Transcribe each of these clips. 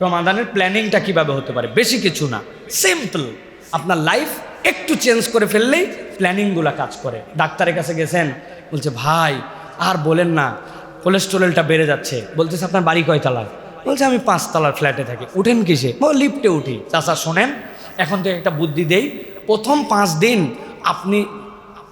রমাদানের প্ল্যানিংটা কীভাবে হতে পারে? বেশি কিছু না। সিম্পল আপনার লাইফ একটু চেঞ্জ করে ফেললেই প্ল্যানিংগুলো কাজ করে। ডাক্তারের কাছে গেছেন, বলছে, ভাই, আর বলেন না কোলেস্ট্রলটা বেড়ে যাচ্ছে। বলতেছে, আপনার বাড়ি কয় তলার? বলছে, আমি পাঁচতলার ফ্ল্যাটে থাকি। উঠেন কিসে? ও লিফটে উঠি। চাচা, শোনেন, এখন থেকে একটা বুদ্ধি দেই, প্রথম পাঁচ দিন আপনি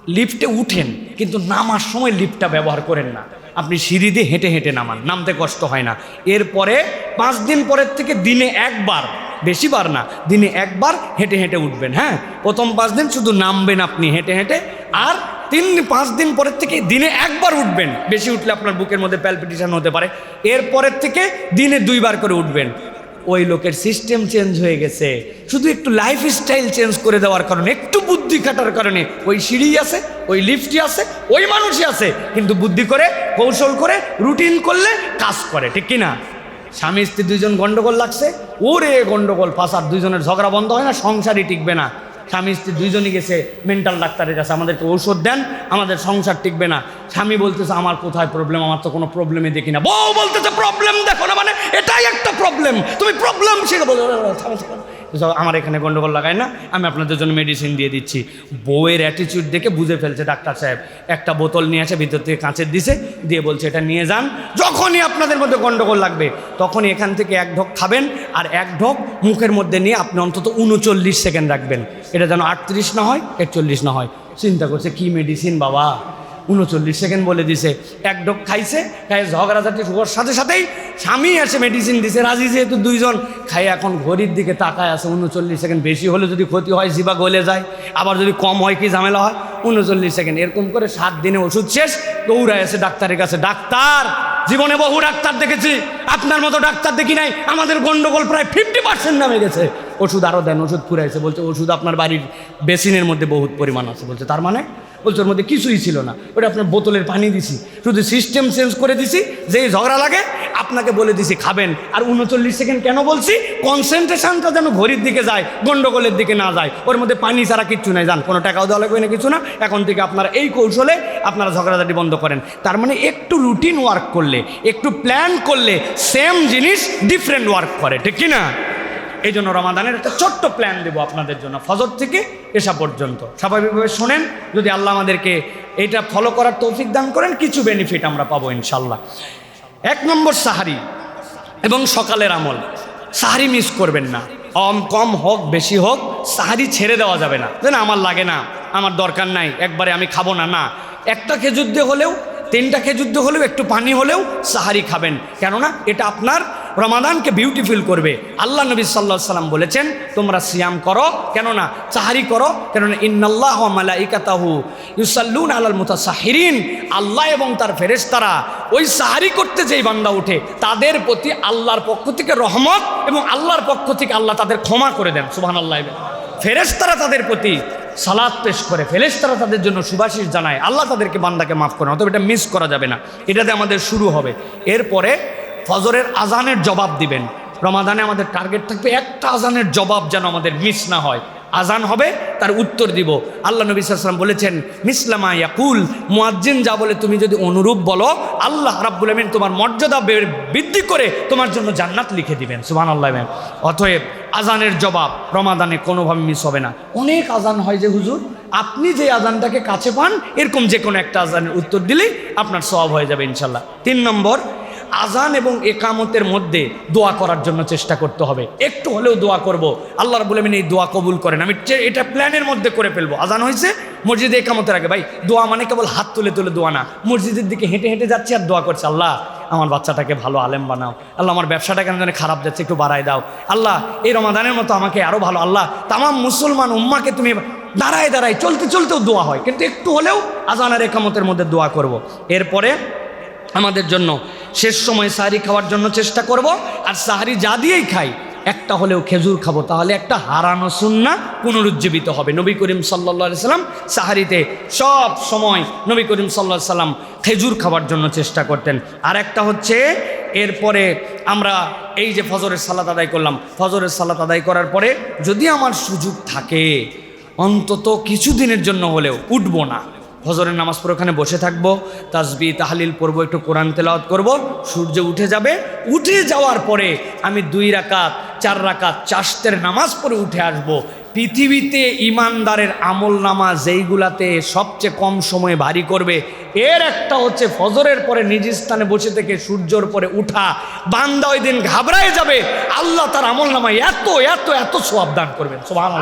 লিফটে উঠেন, কিন্তু নামার সময় লিফটটা ব্যবহার করেন না। আপনি সিঁড়ি দিয়ে হেঁটে হেঁটে নামান, নামতে কষ্ট হয় না। এরপরে পাঁচ দিন পরের থেকে দিনে একবার বেশিবার না, দিনে একবার হেঁটে হেঁটে উঠবেন হ্যাঁ? প্রথম পাঁচ দিন শুধু নামবেন আপনি হেঁটে হেঁটে, আর তিন পাঁচ দিন পরের থেকে দিনে একবার উঠবেন। বেশি উঠলে আপনার বুকের মধ্যে প্যালপিটেশন হতে পারে। এরপরের থেকে দিনে দুইবার করে উঠবেন। ওই লোকের সিস্টেম চেঞ্জ হয়ে গেছে। শুধু একটু লাইফ স্টাইল চেঞ্জ করে দেওয়ার কারণে, একটু বুদ্ধি খাটার কারণে, ওই সিঁড়ি আছে, ওই লিফটই আছে, ওই মানুষই আছে। কিন্তু বুদ্ধি করে, কৌশল করে রুটিন করলে কাজ করে, ঠিক কিনা? স্বামী স্ত্রী দুজন গন্ডগোল লাগছে, ওরে গন্ডগোল ফাঁসার দুজনের ঝগড়া বন্ধ হয় না, সংসারই টিকবে না। স্বামী স্ত্রী দুইজনই গেছে মেন্টাল ডাক্তারের কাছে। আমাদেরকে ঔষধ দেন, আমাদের সংসার টিকবে না। স্বামী বলতেছে, আমার কোথায় প্রবলেম আমার তো কোনো প্রবলেমই দেখি না। বউ বলতেছে প্রবলেম দেখো না মানে এটাই একটা প্রবলেম তুমি প্রবলেম সেটা বলো। আমার এখানে গন্ডগোল লাগায় না, আমি আপনাদের জন্য মেডিসিন দিয়ে দিচ্ছি। বউয়ের অ্যাটিচিউড দেখে বুঝে ফেলছে ডাক্তার সাহেব। একটা বোতল নিয়ে আসে, ভিতর থেকে কাঁচের দিছে, দিয়ে বলছে, এটা নিয়ে যান। যখনই আপনাদের মধ্যে গন্ডগোল লাগবে, তখনই এখান থেকে এক ঢোক খাবেন, আর এক ঢোক মুখের মধ্যে নিয়ে আপনি অন্তত উনচল্লিশ সেকেন্ড রাখবেন। এটা যেন আটত্রিশ না হয়, একচল্লিশ না হয়। চিন্তা করছে, কি মেডিসিন বাবা? উনচল্লিশ সেকেন্ড বলে দিছে। এক ডোক খাইছে খাই ঝগড়াঝাটি হওয়ার সাথে সাথেই স্বামী এসে মেডিসিন দিছে। রাজি যেহেতু দুইজন খাই এখন ঘড়ির দিকে তাকায় আছে। উনচল্লিশ সেকেন্ড বেশি হলে যদি ক্ষতি হয়, জিবা গলে যায়। আবার যদি কম হয়, কি ঝামেলা হয়? উনচল্লিশ সেকেন্ড। এরকম করে সাত দিনে ওষুধ শেষ, দৌড়ায় আছে ডাক্তারের কাছে। ডাক্তার, জীবনে বহু ডাক্তার দেখেছি। আপনার মতো ডাক্তার দেখি নাই। আমাদের গন্ডগোল প্রায় ফিফটি পার্সেন্ট নামে গেছে। ওষুধ আরও দেন, ওষুধ ফুরাইছে বলছে, ওষুধ আপনার বাড়ির বেসিনের মধ্যে বহুত পরিমাণ আছে। বলছে, তার মানে? বলছে, ওর মধ্যে কিছুই ছিল না। ওটা আপনার বোতলের পানি দিছি, শুধু সিস্টেম চেঞ্জ করে দিছি, যেই ঝগড়া লাগে, আপনাকে বলে দিছি, খাবেন। আর উনচল্লিশ সেকেন্ড কেন বলছি? কনসেন্ট্রেশনটা যেন ঘড়ির দিকে যায়, গন্ডগোলের দিকে না যায়। ওর মধ্যে পানি ছাড়া কিচ্ছু নাই যান কোনো টাকাও দেওয়া লাগবে না, কিছু না। এখন থেকে আপনারা এই কৌশলে আপনারা ঝগড়াঝাটি বন্ধ করেন। তার মানে একটু রুটিন ওয়ার্ক করলে, একটু প্ল্যান করলে সেম জিনিস ডিফারেন্ট ওয়ার্ক করে, ঠিক কি না? এই জন্য রমাদানের একটা ছোট্ট প্ল্যান দেবো আপনাদের জন্য, ফজর থেকে এসা পর্যন্ত। স্বাভাবিকভাবে শোনেন, যদি আল্লাহ আমাদেরকে এটা ফলো করার তৌফিক দান করেন, কিছু বেনিফিট আমরা পাবো ইনশাল্লাহ। এক নম্বর সাহারি এবং সকালের আমল। সাহারি মিস করবেন না। কম কম হোক, বেশি হোক, সাহারি ছেড়ে দেওয়া যাবে না। না, আমার লাগে না, আমার দরকার নাই, একবারে আমি খাব না না। একটা খেজুর দিয়ে হলেও, তিনটা খেজুর দিয়ে হলেও, একটু পানি হলেও সাহারি খাবেন। কেননা, এটা আপনার রমাদানকে বিউটিফুল করবে। আল্লাহ নবী সাল্লাহ সাল্লাম বলেছেন, তোমরা সিয়াম করো, কেননা সাহারি করো, কেননা ইন্নাল্লাহ মালাইকাতাহু ইউসাল্লুন আলাল মুতাসাহিরিন। আল্লাহ এবং তার ফেরেশতারা ওই সাহারি করতে যেই বান্দা ওঠে, তাদের প্রতি আল্লাহর পক্ষ থেকে রহমত এবং আল্লাহর পক্ষ থেকে আল্লাহ তাদের ক্ষমা করে দেন। সুবহান আল্লাহ ফেরেশতারা তাদের প্রতি সালাদ পেশ করে, ফেরেশতারা তাদের জন্য সুভাষিস জানায়। আল্লাহ তাদেরকে বান্দাকে মাফ করে অতএব এটা মিস করা যাবে না। এটাতে আমাদের শুরু হবে। এরপরে ফজরের আজানের জবাব দিবেন। রমাদানে আমাদের টার্গেট থাকবে একটা আজানের জবাব যেন আমাদের মিস না হয়। আজান হবে, তার উত্তর দিব। আল্লাহ নবী সাল্লাম বলেছেন মিসলামা ইয়াকুল মুয়াজ্জিন যা বলে তুমি যদি অনুরূপ বলো, আল্লাহ রাব্বুল আমিন তোমার মর্যাদা বৃদ্ধি করে তোমার জন্য জান্নাত লিখে দিবেন। সুবহান আল্লাহ অতএব আজানের জবাব রমাদানে কোনোভাবে মিস হবে না। অনেক আজান হয় যে হুজুর, আপনি যে আজানটাকে কাছে পান, এরকম যে কোনো একটা আজানের উত্তর দিলেই আপনার সব হয়ে যাবে ইনশাল্লাহ তিন নম্বর আজান এবং একামতের মধ্যে দোয়া করার জন্য চেষ্টা করতে হবে। একটু হলেও দোয়া করব। আল্লাহ রাবুল আমিন এই দোয়া কবুল করেন। আমি এটা প্ল্যানের মধ্যে করে ফেলব। আজান হয়েছে, মসজিদে একামতের আগে। ভাই, দোয়া মানে কেবল হাত তুলে তুলে দোয়া না। মসজিদের দিকে হেঁটে হেঁটে যাচ্ছি আর দোয়া করছে, আল্লাহ, আমার বাচ্চাটাকে ভালো আলেম বানাও। আল্লাহ, আমার ব্যবসাটা কেন জানি খারাপ যাচ্ছে, একটু বাড়ায় দাও। আল্লাহ, এই রমাদানের মতো আমাকে আরও ভালো। আল্লাহ, তামাম মুসলমান উম্মাকে তুমি দাঁড়ায় দাঁড়ায় চলতে চলতেও দোয়া হয়। কিন্তু একটু হলেও আজান আর একামতের মধ্যে দোয়া করব। এরপরে আমাদের জন্য। শেষ সময় সাহারি খাওয়ার জন্য চেষ্টা করব, আর সাহারি যা দিয়েই খাই, একটা হলেও খেজুর খাব, তাহলে একটা হারানো সুন্না পুনরুজ্জীবিত হবে। নবী করিম সাল্লা সাল্লাম সাহারিতে সব সময় নবী করিম সাল্লা সাল্লাম খেজুর খাওয়ার জন্য চেষ্টা করতেন। আর একটা হচ্ছে, এরপরে আমরা এই যে ফজরের সালাত আদায় করলাম, ফজরের সালাত আদায় করার পরে যদি আমার সুযোগ থাকে, অন্তত কিছু দিনের জন্য হলেও, উঠবো না। ফজরের নামাজ পড়ে ওখানে বসে থাকব তাসবি তাহলিল পড়ব, একটু কোরআন তেলাওয়াত করব, সূর্য উঠে যাবে। উঠে যাওয়ার পরে আমি দুই রাকাত, চার রাকাত চাষতের নামাজ পড়ে উঠে আসব। পৃথিবীতে ইমানদারের আমল নামা যেইগুলাতে সবচেয়ে কম সময়ে ভারী করবে, এর একটা হচ্ছে ফজরের পরে নিজ স্থানে বসে থেকে সূর্যর পরে উঠা। বান্দা ওই দিন ঘাবড়ায় যাবে, আল্লাহ তার আমল নামায় এত এত এত সোয়াব দান করবেন। সোহান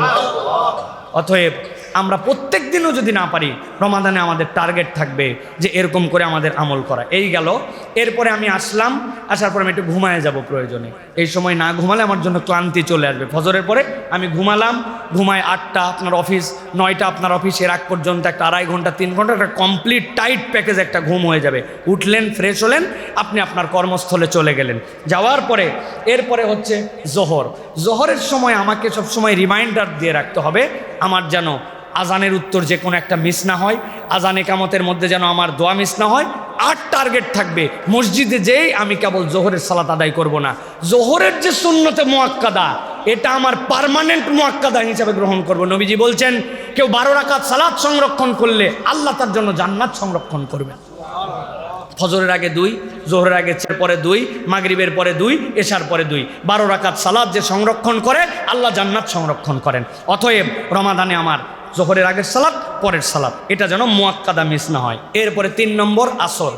অতএব আমরা প্রত্যেক দিনও যদি না পারি, রমাদানে আমাদের টার্গেট থাকবে যে এরকম করে আমাদের আমল করা। এই গেল। এরপরে আমি আসলাম, আসার পরে আমি একটু ঘুমায় যাব প্রয়োজনে। এই সময় না ঘুমালে আমার জন্য ক্লান্তি চলে আসবে। ফজরের পরে আমি ঘুমালাম, ঘুমায় আটটা আপনার অফিস নয়টা আপনার অফিসের আগ পর্যন্ত একটা আড়াই ঘণ্টা, তিন ঘণ্টা, একটা কমপ্লিট টাইট প্যাকেজ একটা ঘুম হয়ে যাবে। উঠলেন ফ্রেশ হলেন, আপনি আপনার কর্মস্থলে চলে গেলেন। যাওয়ার পরে, এরপরে হচ্ছে জোহর। জোহরের সময় আমাকে সবসময় রিমাইন্ডার দিয়ে রাখতে হবে, আমার যেন আজানের উত্তর যে কোনো একটা মিস না হয়। আজান একামতের মধ্যে যেন আমার দোয়া মিস না হয়। আর টার্গেট থাকবে, মসজিদে যেই আমি কেবল জোহরের সালাত আদায় করব না। জোহরের যে শূন্যতে মোয়াক্কাদা, এটা আমার পার্মানেন্ট মোয়াক্কাদা হিসাবে গ্রহণ করব। নবীজি বলছেন, কেউ বারো রাকাত সালাদ সংরক্ষণ করলে আল্লাহ তার জন্য জান্নাত সংরক্ষণ করবেন। ফজরের আগে দুই, জোহরের আগে পরে দুই, মাগরিবের পরে দুই, এশার পরে দুই। বারো রাকাত সালাদ যে সংরক্ষণ করে, আল্লাহ জান্নাত সংরক্ষণ করেন। অতএব রমাদানে আমার জোহরের আগের সালাদ পরের সালাদ এটা যেন মোয়াক্কাদা মিস না হয়। এরপরে তিন নম্বর আসর।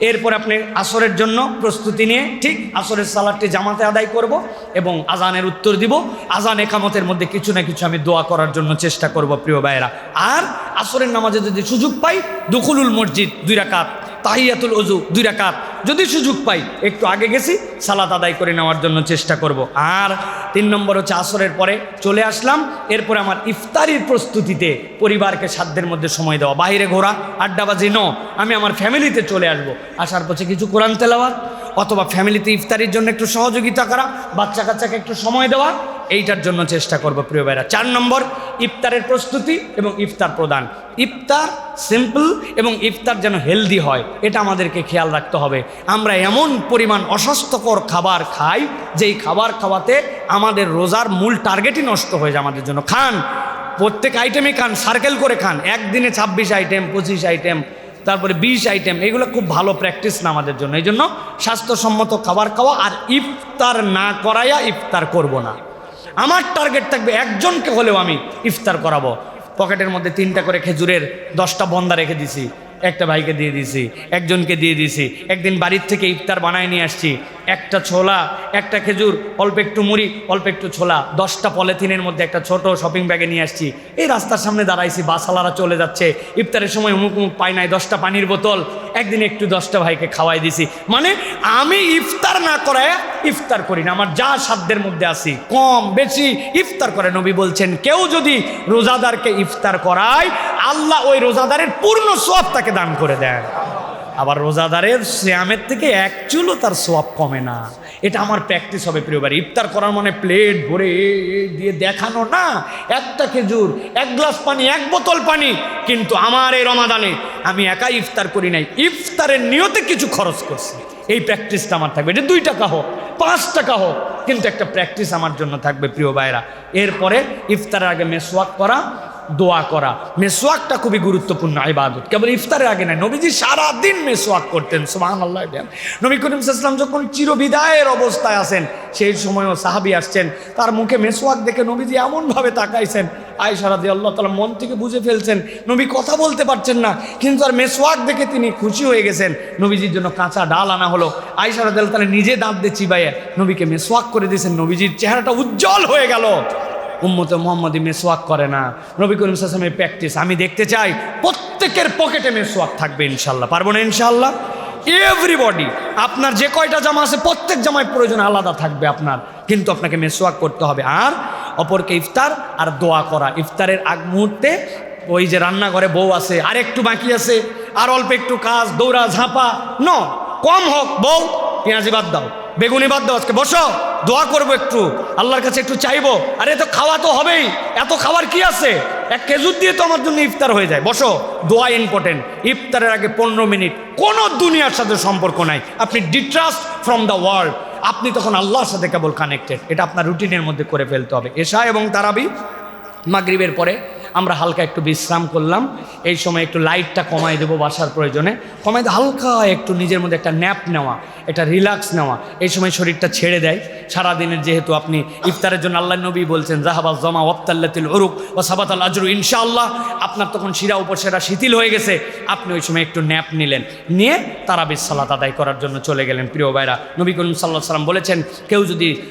এরপরে আপনি আসরের জন্য প্রস্তুতি নিয়ে ঠিক আসরের সালাদটি জামাতে আদায় করব এবং আজানের উত্তর দিব। আজান একামতের মধ্যে কিছু না কিছু আমি দোয়া করার জন্য চেষ্টা করব, প্রিয় ভাইয়েরা। আর আসরের নামাজে যদি সুযোগ পাই, দুখুলুল মসজিদ দুই রাকাত, তাহিয়াতুল অজু দুই রাকাত যদি সুযোগ পাই, একটু আগে গেছি, সালাত আদায় করে নেওয়ার জন্য চেষ্টা করব। আর তিন নম্বর হচ্ছে আসরের পরে চলে আসলাম, এরপরে আমার ইফতারির প্রস্তুতিতে পরিবারকে সাধ্যের মধ্যে সময় দেওয়া। বাইরে ঘোরা আড্ডাবাজি ন, আমি আমার ফ্যামিলিতে চলে আসব। আসার পথে কিছু কোরআন তেলাওয়াত, অথবা ফ্যামিলিতে ইফতারির জন্য একটু সহযোগিতা করা, বাচ্চা কাচ্চাকে একটু সময় দেওয়া, এইটার জন্য চেষ্টা করব প্রিয় ভাইরা। চার নম্বর, ইফতারের প্রস্তুতি এবং ইফতার প্রদান। ইফতার সিম্পল এবং ইফতার যেন হেলদি হয়, এটা আমাদেরকে খেয়াল রাখতে হবে। আমরা এমন পরিমাণ অস্বাস্থ্যকর খাবার খাই, যেই খাবার খাওয়াতে আমাদের রোজার মূল টার্গেটই নষ্ট হয়ে যায় আমাদের জন্য। খান, প্রত্যেক আইটেমই খান সার্কেল করে খান। একদিনে ছাব্বিশ আইটেম পঁচিশ আইটেম তারপরে বিশ আইটেম এগুলো খুব ভালো প্র্যাকটিস না আমাদের জন্য। এই জন্য স্বাস্থ্যসম্মত খাবার খাওয়া আর ইফতার না করাইয়া ইফতার করব না। আমার টার্গেট থাকবে একজনকে হলেও আমি ইফতার করাবো। পকেটের মধ্যে তিনটা করে খেজুরের দশটা বন্দা রেখে দিছি। একটা ভাইকে দিয়ে দিছি, একজনকে দিয়ে দিছি। একদিন বাড়ির থেকে ইফতার বানায় নিয়ে আসছি। একটা ছোলা, একটা খেজুর, অল্প একটু মুড়ি, অল্প একটু ছোলা, দশটা পলিথিনের মধ্যে একটা ছোট শপিং ব্যাগে নিয়ে আসছি। এই রাস্তার সামনে দাঁড়াইছি বাসালারা চলে যাচ্ছে। ইফতারের সময় অমুক অমুক পাই নাই, দশটা পানির বোতল। একদিন একটু দশটা ভাইকে খাওয়াই দিছি। মানে আমি ইফতার না করায় ইফতার করি না, আমার যা সাধ্যের মধ্যে আসি কম বেশি ইফতার করে নবী বলছেন, কেউ যদি রোজাদারকে ইফতার করায়, আল্লাহ ওই রোজাদারের পূর্ণ সোয়াব তাকে দান করে দেয় আবার রোজাদারের শ্যামের থেকে এক চুলও তার সোয়াব কমে না। এটা আমার প্র্যাকটিস হবে প্রিয় বাড়ি ইফতার করার মানে প্লেট ভরে দিয়ে দেখানো না। একটা খেজুর, এক গ্লাস পানি, এক বোতল পানি। কিন্তু আমার এই রমাদানে আমি একাই ইফতার করি নাই। ইফতারের নিয়তে কিছু খরচ করছি। এই প্র্যাকটিসটা আমার থাকবে। এটা দুই টাকা হোক, পাঁচ টাকা হোক, কিন্তু একটা প্র্যাকটিস আমার জন্য থাকবে প্রিয় ভাইরা এরপরে ইফতারের আগে মেসওয়াক করা দোয়া করা। মেসোয়াকটা খুবই গুরুত্বপূর্ণ ইবাদত। কেবল ইফতারের আগে নয়, নবীজি সারাদিন মেসোয়াক করতেন সুমান আল্লাহ নবী করিম সাল্লাম যখন চিরবিদায়ের অবস্থায় আসেন, সেই সময়ও সাহাবি আসছেন। তার মুখে মেসোয়াক দেখে নবীজি এমনভাবে তাকাইছেন আয় আয়সারাদি আল্লাহ তালা মন থেকে বুঝে ফেলছেন, নবী কথা বলতে পারছেন না, কিন্তু আর মেসোয়াক দেখে তিনি খুশি হয়ে গেছেন। নবীজির জন্য কাঁচা ডাল আনা হলো। আয়সারাদ তালা নিজে দাঁত দিয়ে চিবাইয়ে নবীকে মেসোয়াক করে দিয়েছেন। নবীজির চেহারাটা উজ্জ্বল হয়ে গেল। উম্মতে মোহাম্মদী মেসোয়াক করে না। নবী করিম সাসমের প্র্যাকটিস, আমি দেখতে চাই প্রত্যেকের পকেটে মেসোয়াক থাকবে ইনশাল্লাহ পারব না ইনশাল্লাহ এভরিবডি আপনার যে কয়টা জামা আছে প্রত্যেক জামায় প্রয়োজন আলাদা থাকবে আপনার। কিন্তু আপনাকে মেসোয়াক করতে হবে। আর অপরকে ইফতার আর দোয়া করা। ইফতারের আগ মুহূর্তে ওই যে রান্নাঘরে বউ আছে, আর একটু বাকি আছে। আর অল্প একটু কাজ, দৌড়া, ঝাঁপা, ন, কম হোক, বউ, পেঁয়াজি বাদ দাও। বেগুনি বাদ দাও আজকে। বসো, দোয়া করব একটু। আল্লাহর কাছে একটু চাইব। আরে তো খাওয়া তো হবেই। এত খাবার কি আছে? এক খেজুর দিয়ে তো আমার জন্য ইফতার হয়ে যায়। বসো, দোয়া ইম্পর্টেন্ট ইফতারের আগে পনেরো মিনিট। কোনো দুনিয়ার সাথে সম্পর্ক নাই। আপনি ডিট্রাস্ট ফ্রম দ্য ওয়ার্ল্ড আপনি তখন আল্লাহর সাথে কেবল কানেক্টেড এটা আপনার রুটিনের মধ্যে করে ফেলতে হবে। এশা এবং তারাবি মাগরিবের পরে আমরা হালকা একটু বিশ্রাম করলাম। এই সময় একটু লাইটটা কমাই দেবো বাসার প্রয়োজনে। কমাই হালকা একটু নিজের মধ্যে একটা ন্যাপ নেওয়া, একটা রিল্যাক্স নেওয়া। এই সময় শরীরটা ছেড়ে দেয়। সারাদিনের যেহেতু আপনি ইফতারের জন্য আল্লাহ নবী বলছেন জাহাবাল জমা ওয়াপ্তাল্লাতিল উরুক ও সাবাত আল আজরু ইনশাআল্লাহ। আপনার তখন শিরা উপর উপসেরা শিথিল হয়ে গেছে। আপনি ওই সময় একটু ন্যাপ নিলেন। নিয়ে তারাবির সালাত আদায় করার জন্য চলে গেলেন। প্রিয় ভাইরা, নবী করিম সাল্লাহ সাল্লাম বলেছেন, কেউ যদি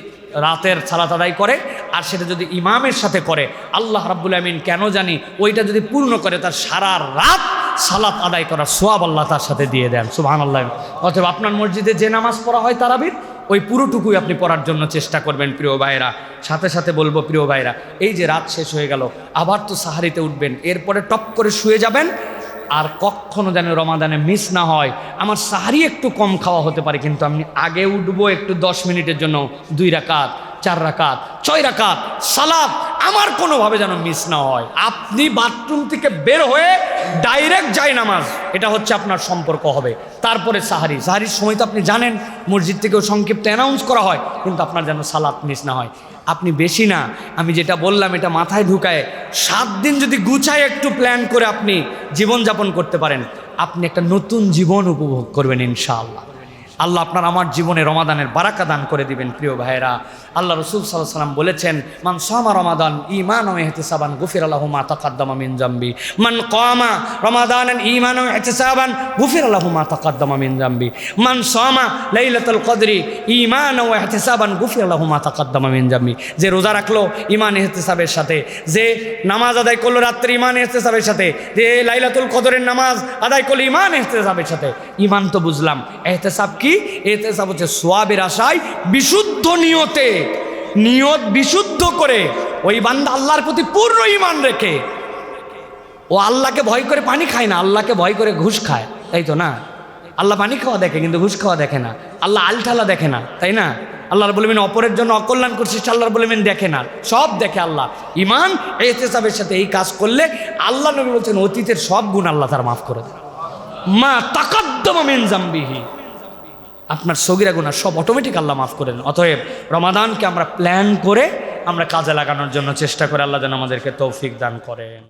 রাতের সালাত আদায় করে, আর সেটা যদি ইমামের সাথে করে, আল্লাহ রাব্বুল আমিন কেন জানি ওইটা যদি পূর্ণ করে, তার সারা রাত সালাত আদায় করার সোয়াব আল্লাহ তার সাথে দিয়ে দেন সুবাহান আল্লাহ অতএব আপনার মসজিদে যে নামাজ পড়া হয় তারাবির, ওই পুরোটুকুই আপনি পড়ার জন্য চেষ্টা করবেন, প্রিয় ভাইরা সাথে সাথে বলব, প্রিয় ভাইরা এই যে রাত শেষ হয়ে গেল, আবার তো সাহারিতে উঠবেন, এরপরে টপ করে শুয়ে যাবেন আর কখনো যেন রমাদানে মিস না হয়। আমার সাহারি একটু কম খাওয়া হতে পারে, কিন্তু আমি আগে উঠবো একটু দশ মিনিটের জন্য, দুই রাকাত, চার রাকাত, ছয় রাকাত সালাদ আমার কোনোভাবে যেন মিস না হয়। আপনি বাথরুম থেকে বের হয়ে ডাইরেক্ট যাই নামাজ, এটা হচ্ছে আপনার সম্পর্ক হবে। তারপরে সাহারি, সাহারির সময় তো আপনি জানেন, মসজিদ থেকেও সংক্ষিপ্ত অ্যানাউন্স করা হয়, কিন্তু আপনার যেন সালাদ মিস না হয়। আপনি বেশি না। আমি যেটা বললাম, এটা মাথায় ঢুকায়। সাত দিন যদি গুছায় একটু প্ল্যান করে আপনি জীবনযাপন করতে পারেন। আপনি একটা নতুন জীবন উপভোগ করবেন ইনশাআল্লাহ। আল্লাহ আপনার আমার জীবনে রমাদানের বারাকা দান করে দিবেন, প্রিয় ভাইয়েরা। আল্লাহ রসুল সাল্লাহ সাল্লাম বলেছেন, মান সামা রমাদান ইমান ও এহতেসাবান গুফির আল্লাহ মা তাকাদ্দামা মিন জাম্বি। মান কমা রমাদান ইমান ও এহতেসাবান গুফির আল্লাহ মা তাকাদ্দামা মিন জাম্বি। মান সামা লাইলাতুল কদরি ইমান ও এহতেসাবান গুফির আল্লাহ মা তাকাদ্দামা মিন জাম্বি। যে রোজা রাখল ইমান এহতেসাবের সাথে, যে নামাজ আদায় করল রাত্রে ইমান এহতেসাবের সাথে, যে লাইলাতুল কদরের নামাজ আদায় করল ইমান এহতেসাবের সাথে ইমান তো বুঝলাম। এহতেসাব কি? এহতেসাব হচ্ছে সোয়াবের আশায় বিশুদ্ধ নিয়তে। নিয়ত বিশুদ্ধ করে। ওই বান্দা আল্লাহর প্রতি পূর্ণ ইমান রেখে। ও আল্লাহকে ভয় করে পানি খায় না, আল্লাহকে ভয় করে ঘুষ খায়। তাই তো না? আল্লাহ পানি খাওয়া দেখে, কিন্তু ঘুষ খাওয়া দেখে না। আল্লাহ আলঠালা দেখে না, তাই না? আল্লাহর বলবেন অপরের জন্য অকল্যাণ করছিস আল্লাহর বলবেন দেখে না। সব দেখে আল্লাহ। ইমান, এহতেসাবের সাথে এই কাজ করলে আল্লাহ নবী বলছেন, অতীতের সব গুণ আল্লাহ তার মাফ করে দেয় মা তাকাদ্দমা মিন জাম্বিহি। আপনার সগিরা গুণা সব অটোমেটিক আল্লাহ মাফ করেন অতএব রমাদানকে আমরা প্ল্যান করে আমরা কাজে লাগানোর জন্য চেষ্টা করে আল্লাহ যেন আমাদেরকে তৌফিক দান করেন।